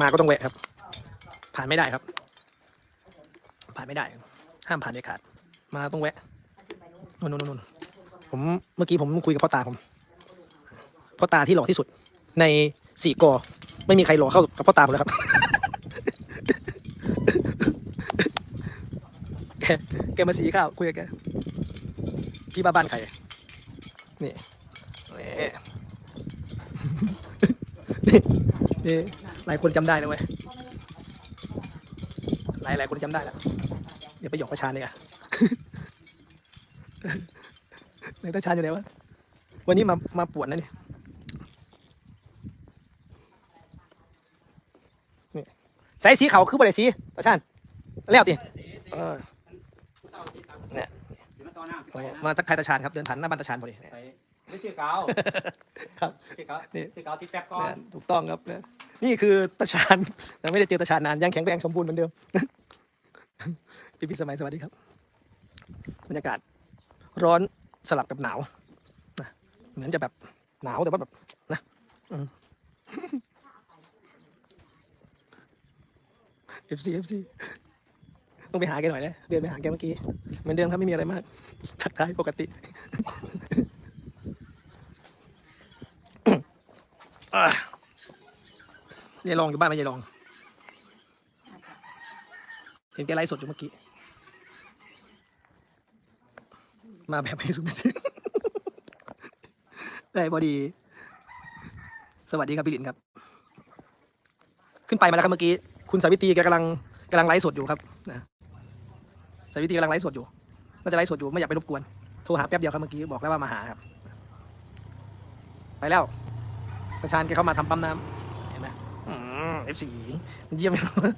มาก็ต้องแวะครับ ผ่านไม่ได้ครับ ผ่านไม่ได้ ห้ามผ่านเด็ดขาด มาต้องแวะนู่นนู่นนู่นผมเมื่อกี้ผมคุยกับพ่อตาผมพ่อตาที่หล่อที่สุด ในสี่กอไม่มีใครหล่อเข้ากับพ่อตาผมแล้วครับ แกแกมาสีข้าวคุยกับแกพี่บ้าบ้านใครนี่นี่นี่นี่ หลายคนจำได้นะเว้ยหลายหลายคนจำได้แล้วเดี๋ยวไปหยอกประชานเลยอะนายตาชานอยู่ไหนวะวันนี้มามาปวดนะนี่นี่ใส่สีเขาวคือบ่ได้สีตาชานแล้วติเออเนี่ยโอ้มาทักทายตาชานครับเดินผ่านหน้าบ้านตาชานพอดีเนี่ย ไม่ชื่อเกาครับชื่อเกานี่ชื่อเกาที่แป๊บก่อนเนี่ยถูกต้องครับเนี่ยนี่คือตาชานแต่ไม่ได้เจอตาชานนานยังแข็งแรงสมบูรณ์เหมือนเดิมพี่พี่สมัยสวัสดีครับบรรยากาศร้อนสลับกับหนาวนะเหมือนจะแบบหนาวแต่ว่าแบบนะอืม FC FC ต้องไปหาแกหน่อยนะเดินไปหาแกเมื่อกี้เหมือนเดิมครับไม่มีอะไรมากทักทายปกติ อะ ยายลองอยู่บ้านไหมยายลอง เห็นแกไลฟ์สดอยู่เมื่อกี้ มาแบบไม่สุภาษิตได้พอดี สวัสดีครับพี่ลินครับ ขึ้นไปมาแล้วครับเมื่อกี้ คุณสาวิตรีแกกำลังกำลังไลฟ์สดอยู่ครับนะสาวิตรีกำลังไลฟ์สดอยู่ น่าจะไลฟ์สดอยู่ไม่อยากไปรบกวน โทรหาแป๊บเดียวครับเมื่อกี้บอกแล้วว่ามาหาครับ ไปแล้ว ตาชานแกเข้ามาทำปั๊มน้ำเห็นไหมเอฟซีเยี่ยมเลย